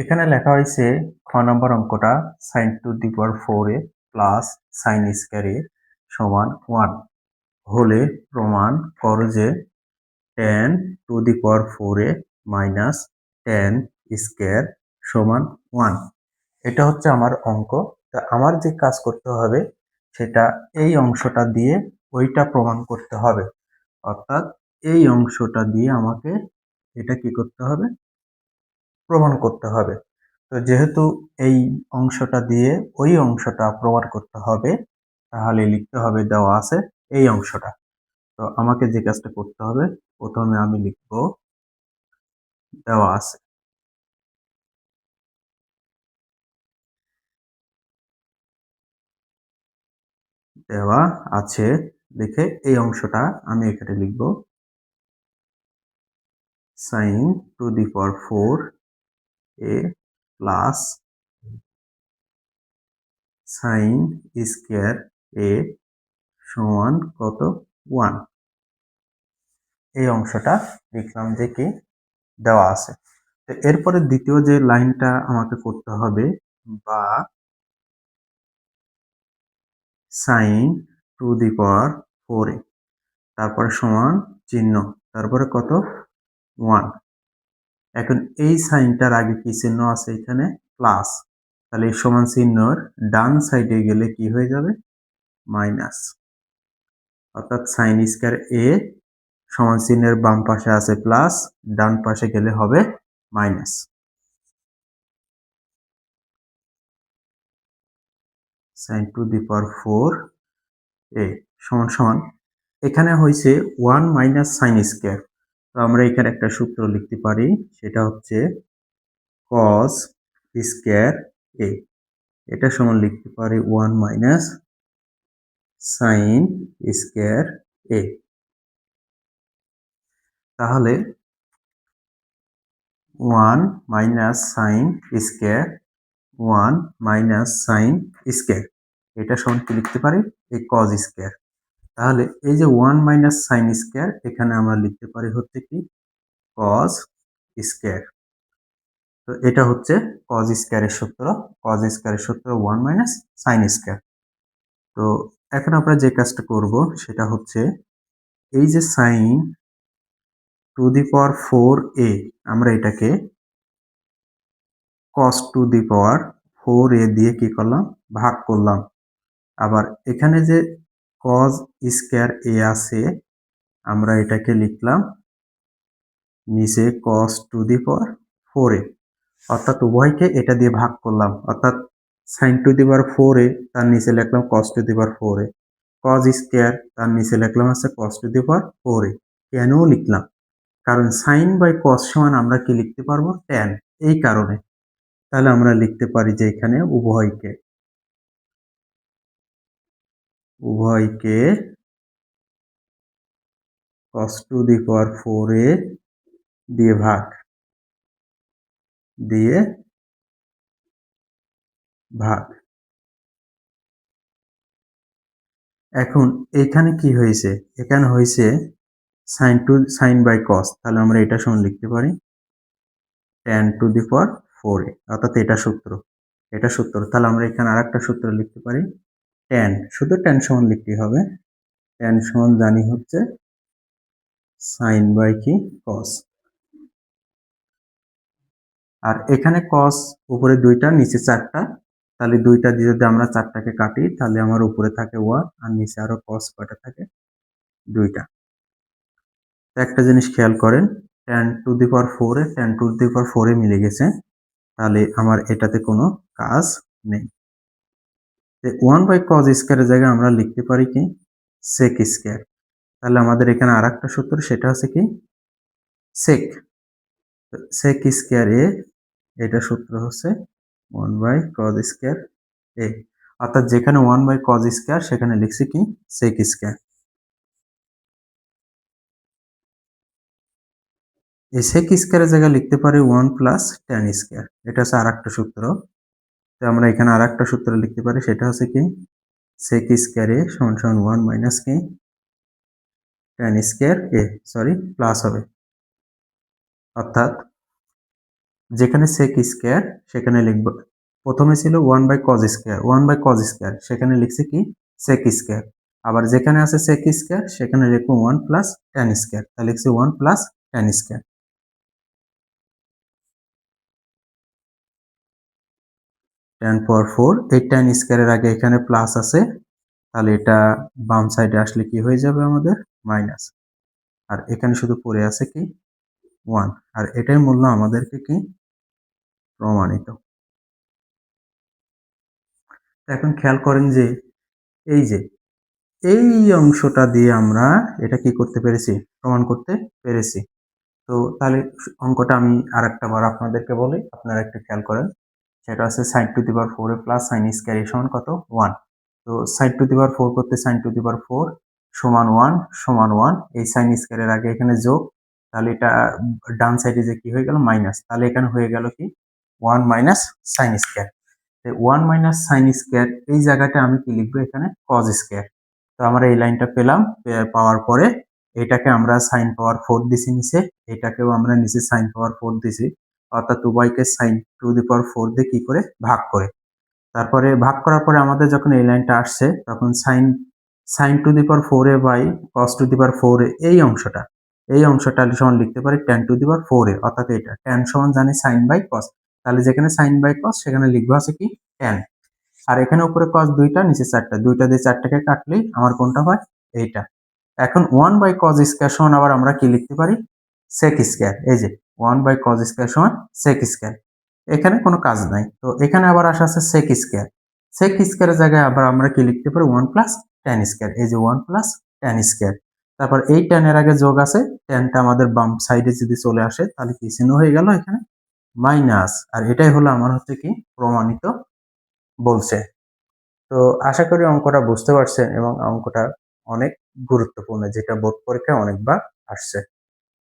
এখানে লেখা হয়েছে খ নম্বর অঙ্কটা sine to the power four A plus sine square A সমান ওয়ান হলে প্রমাণ করো যে tan to the power four A minus tan square সমান ওয়ান এটা হচ্ছে আমার অঙ্ক। তা আমার যে কাজ করতে হবে সেটা এই অংশটা দিয়ে ওইটা প্রমাণ করতে হবে। অর্থাৎ এই অংশটা দিয়ে আমাকে এটা কি করতে হবে? প্রমাণ করতে হবে। তো যেহেতু এই অংশটা দিয়ে ওই অংশটা প্রমাণ করতে হবে, তাহলে লিখতে হবে দেওয়া আছে এই অংশটা। তো আমাকে যে কাজটা করতে হবে, প্রথমে আমি লিখব দেওয়া আছে। দেওয়া আছে দেখে এই অংশটা আমি এখানে লিখব। Sine to the power four A plus sine square A সমান কত? ওয়ান। এই অংশটা লিখলাম যে কি দেওয়া আছে। তো এরপরে দ্বিতীয় যে লাইনটা আমাকে করতে হবে বা sine to the power four A, তারপরে সমান চিহ্ন, তারপরে কত? ওয়ান। এখন এই সাইনটার আগে কি চিহ্ন আছে এখানে? প্লাস। তাহলে এই সমান চিহ্নর ডান সাইডে গেলে কি হয়ে যাবে? মাইনাস। অর্থাৎ সাইন স্কোয়ার এ সমান চিহ্নের বাম পাশে আছে প্লাস, ডান পাশে গেলে হবে minus. Sine to the power four A সমান সমান। এখানে হয়েছে ওয়ান মাইনাস সাইন স্কোয়ার। তো আমরা এখানে একটা সূত্র লিখতে পারি, সেটা হচ্ছে কস স্কোয়ার এ এটা সমান লিখতে পারি one minus sine square A তাহলে one minus sine square one minus sine square এটা সমান কি লিখতে পারি? এই কজ স্কোয়ার তাহলে এই যে ওয়ান মাইনাস সাইন স্কোয়ার এখানে আমরা লিখতে পারি হচ্ছে কি? কজ স্কোয়ার তো এটা হচ্ছে কজ স্কোয়ারের সূত্র। কজ স্কোয়ারের সূত্র ওয়ান মাইনাস সাইন স্কোয়ার তো এখন আমরা যে কাজটা করব, সেটা হচ্ছে এই যে sine to the power four A আমরা এটাকে কস to the power four A দিয়ে কি করলাম? ভাগ করলাম। আবার এখানে যে কজ স্কোয়ার এ আছে, আমরা এটাকে লিখলাম নিচে কস to the power four A অর্থাৎ উভয়কে এটা দিয়ে ভাগ করলাম, অর্থাৎ sine to the power four A তার নিচে লিখলাম cos to the power four A cos square তার নিচে লিখলাম হচ্ছে কস টু দি পাওয়ার ফোর এ কেন লিখলাম, কারণ সাইন বাই কস সমান আমরা কি লিখতে পারব? ট্যান এই কারণে। তাহলে আমরা লিখতে পারি যে এখানে উভয়কে। উভয়কে cos to the power four A দিয়ে ভাগ। দিয়ে ভাগ। এখন এখানে কি হয়েছে? এখানে হয়েছে sine two sine by cos তাহলে আমরা এটা সমান লিখতে পারি। Tan to the power four A. অর্থাৎ এটা সূত্র। এটা সূত্র। তাহলে আমরা এখানে আর একটা সূত্র লিখতে পারি। টেন শুধু টেন সমান লিখতেই হবে। টেন সমান জানি হচ্ছে সাইন বাই কি? কস আর এখানে কস উপরে দুইটা, নিচে চারটা। তাহলে দুইটা দিয়ে যদি আমরা চারটাকে কাটি, তাহলে আমার উপরে থাকে ওয়ান আর নিচে আরও কস কয়টা থাকে? দুইটা। একটা জিনিস খেয়াল করেন টেন টু দি পাওয়ার ফোরে টেন টু দি পাওয়ার ফোরে মিলে গেছে। তাহলে আমার এটাতে কোনো কাজ নেই। ওয়ান বাই কজ স্কোয়ারের জায়গায় আমরা লিখতে পারি কি? সেক স্কোয়ার তাহলে আমাদের এখানে আর একটা সূত্র, সেটা হচ্ছে কি? সেক সেক স্কোয়ার এ এটা সূত্র হচ্ছে one by cos square A অর্থাৎ যেখানে ওয়ান বাই কজ স্কোয়ার সেখানে লিখছি কি? সেক স্কোয়ার এই সেক স্কোয়ারের জায়গায় লিখতে পারি ওয়ান প্লাস টেন স্কোয়ার এটা হচ্ছে আর একটা সূত্র। আমরা এখানে আর একটা সূত্র লিখতে পারি, সেটা হচ্ছে কি সেক স্কোয়ার এ সমান সমান one minus K tan square A sorry plus হবে। অর্থাৎ যেখানে সেক স্কোয়ার সেখানে লিখব। প্রথমে ছিল one by cos square one by cos square সেখানে লিখছে কি সেক স্কোয়ার আবার যেখানে আছে সেক স্কোয়ার সেখানে লিখব ওয়ান প্লাস টেন স্কোয়ার তাহলে লিখছি one plus tan square tan power four এই টেন স্কোয়ারের আগে এখানে প্লাস আছে, তাহলে এটা বাম সাইডে আসলে কি হয়ে যাবে আমাদের? মাইনাস আর এখানে শুধু পড়ে আছে কি? ওয়ান আর এটাই মূল্য আমাদেরকে কি? প্রমাণিত। এখন খেয়াল করেন যে, এই যে, এই অংশটা দিয়ে আমরা এটা কি করতে পেরেছি? প্রমাণ করতে পেরেছি। তো তাহলে অঙ্কটা আমি আর একটা বার আপনাদেরকে বলি, আপনারা একটু খেয়াল করেন। সেটা হচ্ছে sine to the power four A plus sine square A সমান কত? ওয়ান তো sine to the power four করতে sine to the power four সমান ওয়ান সমান ওয়ান এই সাইন স্কোয়ারের আগে এখানে যোগ, তাহলে এটা ডান সাইডে যে কি হয়ে গেল? মাইনাস তাহলে এখানে হয়ে গেল কি? One minus sine square one minus sine square এই জায়গাটা আমি কি লিখব এখানে? কজ স্কোয়ার তো আমরা এই লাইনটা পেলাম পাওয়ার পরে এটাকে আমরা সাইন পাওয়ার ফোর দিছি নিচে, এটাকেও আমরা নিচে সাইন পাওয়ার ফোর দিছি। অর্থাৎ টু উভয়কে sine to the power four দিয়ে কি করে? ভাগ করে। তারপরে ভাগ করার পরে আমাদের যখন এই লাইনটা আসছে, তখন sine sine to the power four A by cos to the power four A এই অংশটা এই অংশটা সমান লিখতে পারি tan to the power four A, অর্থাৎ এটা। টেন সমান জানি সাইন বাই কস তাহলে যেখানে সাইন বাই কস সেখানে লিখব আছে কি টেন আর এখানে উপরে কস দুইটা, নিচে চারটা। দুইটা দিয়ে চারটাকে কাটলেই আমার কোনটা হয়? এইটা। এখন ওয়ান বাই কজ স্কোয়ার সমান আবার আমরা কি লিখতে পারি? সেক স্কোয়ার এই যে ওয়ান বাই কজ স্কোয়ার সমান সেক স্কোয়ার এখানে কোনো কাজ নাই। তো এখানে আবার আসা আছে সেক স্কোয়ার সেক স্কোয়ারের জায়গায় আবার আমরা কি লিখতে পারি? ওয়ান প্লাস টেন স্কোয়ার এই যে ওয়ান প্লাস টেন স্কোয়ার তারপর এই টেনের আগে যোগ আছে। টেনটা আমাদের বাম সাইডে যদি চলে আসে, তাহলে কি চিহ্ন হয়ে গেল এখানে? মাইনাস আর এটাই হলো আমার হচ্ছে কি প্রমাণিত বলছে। তো আশা করি অঙ্কটা বুঝতে পারছেন এবং অঙ্কটা অনেক গুরুত্বপূর্ণ, যেটা বোর্ড পরীক্ষায় অনেকবার আসছে।